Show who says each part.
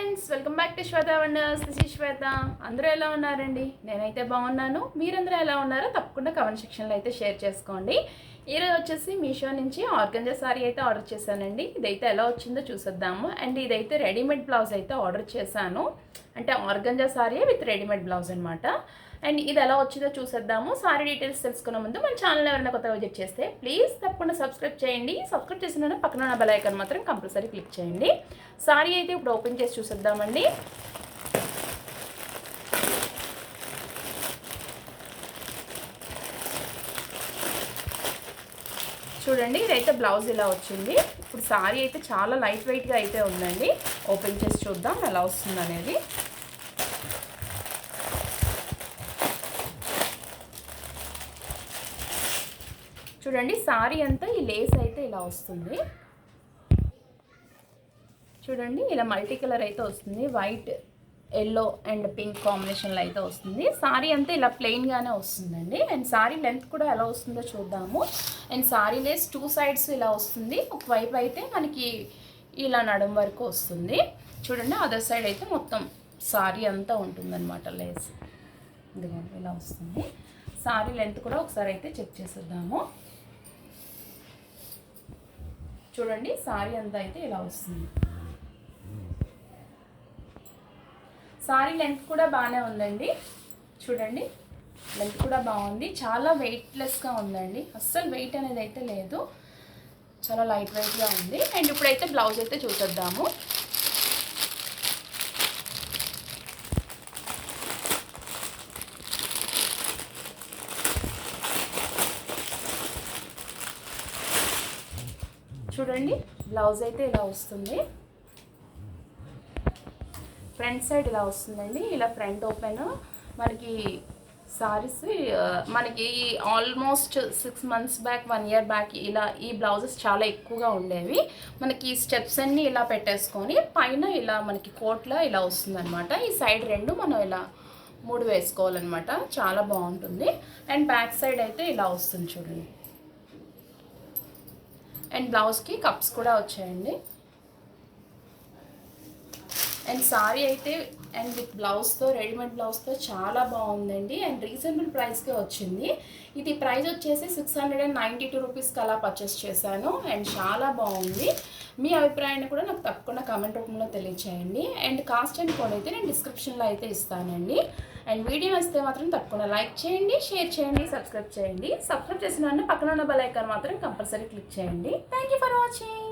Speaker 1: Friends welcome back to Shweta wonders. This Shweta. అందరూ ఎలా ఉన్నారండి? నేనైతే బాగున్నాను. మీరందరూ ఎలా ఉన్నారో తప్పకుండా కమెంట్ సెక్షన్లో అయితే షేర్ చేసుకోండి. ఈరోజు వచ్చేసి మీషో నుంచి ఆర్గంజా సారీ అయితే ఆర్డర్ చేశానండి. ఇదైతే ఎలా వచ్చిందో చూసేద్దాము. అండ్ ఇదైతే రెడీమేడ్ బ్లౌజ్ అయితే ఆర్డర్ చేశాను. అంటే organza sari with readymade blouse అనమాట అండ్ ఇది ఎలా వచ్చిందో చూసేద్దాము. సారీ డీటెయిల్స్ తెలుసుకునే ముందు మన ఛానల్ ఎవరైనా కొత్తగా విజిట్ చేస్తే ప్లీజ్ తప్పకుండా సబ్స్క్రైబ్ చేయండి. సబ్స్క్రైబ్ చేసిన పక్కన బెల్ ఐకాన్ మాత్రం కంపల్సరీ క్లిక్ చేయండి. సారీ అయితే ఇప్పుడు ఓపెన్ చేసి చూసేద్దామండి. చూడండి ఇదైతే బ్లౌజ్ ఇలా వచ్చింది. ఇప్పుడు సారీ అయితే చాలా లైట్ వెయిట్గా అయితే ఉందండి. ఓపెన్ చేసి చూద్దాం ఎలా వస్తుంది అనేది. చూడండి సారీ అంతా ఈ లేస్ అయితే ఇలా వస్తుంది. చూడండి ఇలా మల్టీ కలర్ అయితే వస్తుంది. వైట్ ఎల్లో అండ్ పింక్ కాంబినేషన్లో అయితే వస్తుంది. సారీ అంతా ఇలా ప్లెయిన్గానే వస్తుందండి. అండ్ సారీ లెంత్ కూడా ఎలా వస్తుందో చూద్దాము. And sari lace two sides ఇలా వస్తుంది. ఒకవైపు అయితే మనకి ఇలా నడుం వరకు వస్తుంది. చూడండి అదర్ సైడ్ అయితే మొత్తం సారీ అంతా ఉంటుందన్నమాట లేస్ ఇదిగోండి ఇలా వస్తుంది. సారీ లెంత్ కూడా ఒకసారి అయితే చెక్ చేసేద్దాము. చూడండి సారీ అంతా అయితే ఇలా వస్తుంది. సారీ లెంత్ కూడా బాగానే ఉందండి. చూడండి. లెంత్ కూడా బాగుంది. చాలా వెయిట్లెస్గా ఉందండి. అస్సలు వెయిట్ అనేది అయితే లేదు. చాలా లైట్ వెయిట్గా ఉంది. అండ్ ఇప్పుడైతే బ్లౌజ్ అయితే చూసేద్దాము. చూడండి. బ్లౌజ్ అయితే ఇలా వస్తుంది. ఫ్రంట్ సైడ్ ఇలా వస్తుందండి. ఇలా ఫ్రంట్ ఓపెన్. మనకి సారీస్ మనకి almost six months back one year back ఇలా ఈ బ్లౌజెస్ చాలా ఎక్కువగా ఉండేవి. మనకి స్టెప్స్ అన్నీ ఇలా పెట్టేసుకొని పైన ఇలా మనకి కోట్లో ఇలా వస్తుందన్నమాట. ఈ సైడ్ రెండు మనం ఇలా మూడు వేసుకోవాలన్నమాట. చాలా బాగుంటుంది. అండ్ బ్యాక్ సైడ్ అయితే ఇలా వస్తుంది చూడండి. అండ్ బ్లౌజ్కి కప్స్ కూడా వచ్చాయండి. అండ్ సారీ అయితే అండ్ విత్ బ్లౌజ్తో రెడీమేడ్ బ్లౌజ్తో చాలా బాగుందండి. అండ్ రీజనబుల్ ప్రైస్కే వచ్చింది. ఇది ప్రైస్ వచ్చేసి six hundred and ninety two రూపీస్కి అలా పర్చేస్ చేశాను. అండ్ చాలా బాగుంది. మీ అభిప్రాయాన్ని కూడా నాకు తప్పకుండా కామెంట్ రూపంలో తెలియచేయండి. అండ్ కాస్ట్ అండ్ కోడ్ అయితే నేను డిస్క్రిప్షన్లో అయితే ఇస్తానండి. అండ్ వీడియో వస్తే మాత్రం తప్పకుండా లైక్ చేయండి షేర్ చేయండి సబ్స్క్రైబ్ చేయండి. సబ్స్క్రైబ్ చేసిన పక్కన ఉన్న బెల్ ఐకాన్ మాత్రం కంపల్సరీ క్లిక్ చేయండి. Thank you for watching.